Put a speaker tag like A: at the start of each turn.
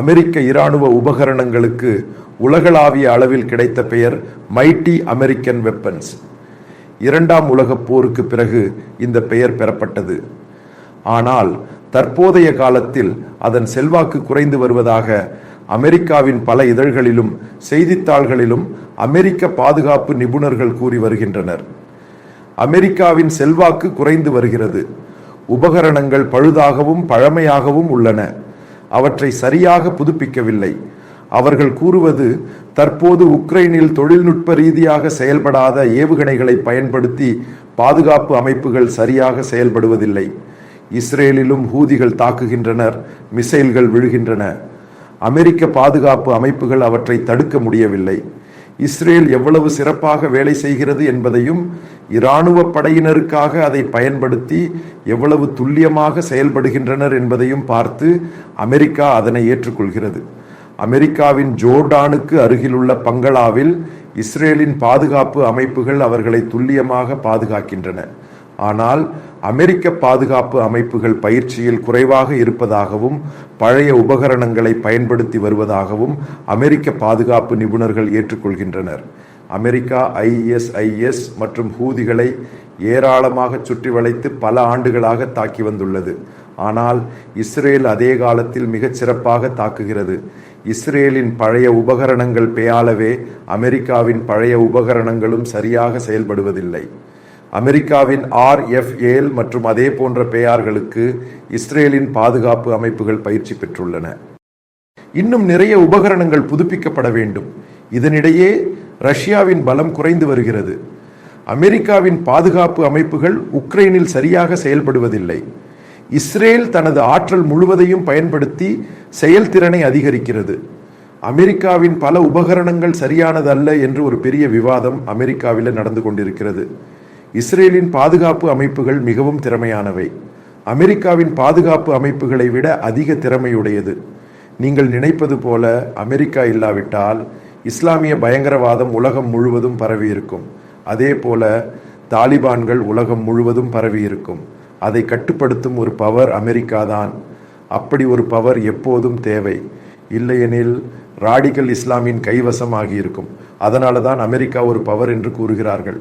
A: அமெரிக்க இராணுவ உபகரணங்களுக்கு உலகளாவிய அளவில் கிடைத்த பெயர் மைட்டி அமெரிக்கன் வெப்பன்ஸ். இரண்டாம் உலகப் போருக்கு பிறகு இந்த பெயர் பெறப்பட்டது. ஆனால் தற்போதைய காலத்தில் அதன் செல்வாக்கு குறைந்து வருவதாக அமெரிக்காவின் பல இதழ்களிலும் செய்தித்தாள்களிலும் அமெரிக்க பாதுகாப்பு நிபுணர்கள் கூறி வருகின்றனர். அமெரிக்காவின் செல்வாக்கு குறைந்து வருகிறது. உபகரணங்கள் பழுதாகவும் பழமையாகவும் உள்ளன. அவற்றை சரியாக புதுப்பிக்கவில்லை. அவர்கள் கூறுவது தற்போது உக்ரைனில் தொழில்நுட்ப ரீதியாக செயல்படாத ஏவுகணைகளை பயன்படுத்தி பாதுகாப்பு அமைப்புகள் சரியாக செயல்படுவதில்லை. இஸ்ரேலிலும் ஹூதிகள் தாக்குகின்றனர் மிசைல்கள் விழுகின்றன. அமெரிக்க பாதுகாப்பு அமைப்புகள் அவற்றை தடுக்க முடியவில்லை. இஸ்ரேல் எவ்வளவு சிறப்பாக வேலை செய்கிறது என்பதையும் இராணுவ படையினருக்காக அதை பயன்படுத்தி எவ்வளவு துல்லியமாக செயல்படுகின்றனர் என்பதையும் பார்த்து அமெரிக்கா அதனை ஏற்றுக்கொள்கிறது. அமெரிக்காவின் ஜோர்டானுக்கு அருகிலுள்ள பங்களாவில் இஸ்ரேலின் பாதுகாப்பு அமைப்புகள் அவர்களை துல்லியமாக பாதுகாக்கின்றன. ஆனால் அமெரிக்க பாதுகாப்பு அமைப்புகள் பயிற்சியில் குறைவாக இருப்பதாகவும் பழைய உபகரணங்களை பயன்படுத்தி வருவதாகவும் அமெரிக்க பாதுகாப்பு நிபுணர்கள் ஏற்றுக்கொள்கின்றனர். அமெரிக்கா ஐஎஸ்ஐஎஸ் மற்றும் ஹூதிகளை ஏராளமாக சுற்றி வளைத்து பல ஆண்டுகளாக தாக்கி வந்துள்ளது. ஆனால் இஸ்ரேல் அதே காலத்தில் மிகச் சிறப்பாக தாக்குகிறது. இஸ்ரேலின் பழைய உபகரணங்கள் பெயாலவே அமெரிக்காவின் பழைய உபகரணங்களும் சரியாக செயல்படுவதில்லை. அமெரிக்காவின் ஆர்எஃப்ஏல் மற்றும் அதே போன்ற பெயார்களுக்கு இஸ்ரேலின் பாதுகாப்பு அமைப்புகள் பயிற்சி பெற்றுள்ளன. இன்னும் நிறைய உபகரணங்கள் புதுப்பிக்கப்பட வேண்டும். இதனிடையே ரஷ்யாவின் பலம் குறைந்து வருகிறது. அமெரிக்காவின் பாதுகாப்பு அமைப்புகள் உக்ரைனில் சரியாக செயல்படுவதில்லை. இஸ்ரேல் தனது ஆற்றல் முழுவதையும் பயன்படுத்தி செயல்திறனை அதிகரிக்கிறது. அமெரிக்காவின் பல உபகரணங்கள் சரியானதல்ல என்று ஒரு பெரிய விவாதம் அமெரிக்காவில் நடந்து கொண்டிருக்கிறது. இஸ்ரேலின் பாதுகாப்பு அமைப்புகள் மிகவும் திறமையானவை. அமெரிக்காவின் பாதுகாப்பு அமைப்புகளை விட அதிக திறமையுடையது. நீங்கள் நினைப்பது போல அமெரிக்கா இல்லாவிட்டால் இஸ்லாமிய பயங்கரவாதம் உலகம் முழுவதும் பரவியிருக்கும். அதே போல தாலிபான்கள் உலகம் முழுவதும் பரவியிருக்கும். அதை கட்டுப்படுத்தும் ஒரு பவர் அமெரிக்கா தான் அப்படி ஒரு பவர் எப்போதும் தேவை. இல்லையெனில் ராடிக்கல் இஸ்லாமின் கைவசம் ஆகியிருக்கும் அதனால தான் அமெரிக்கா ஒரு பவர் என்று கூறுகிறார்கள்.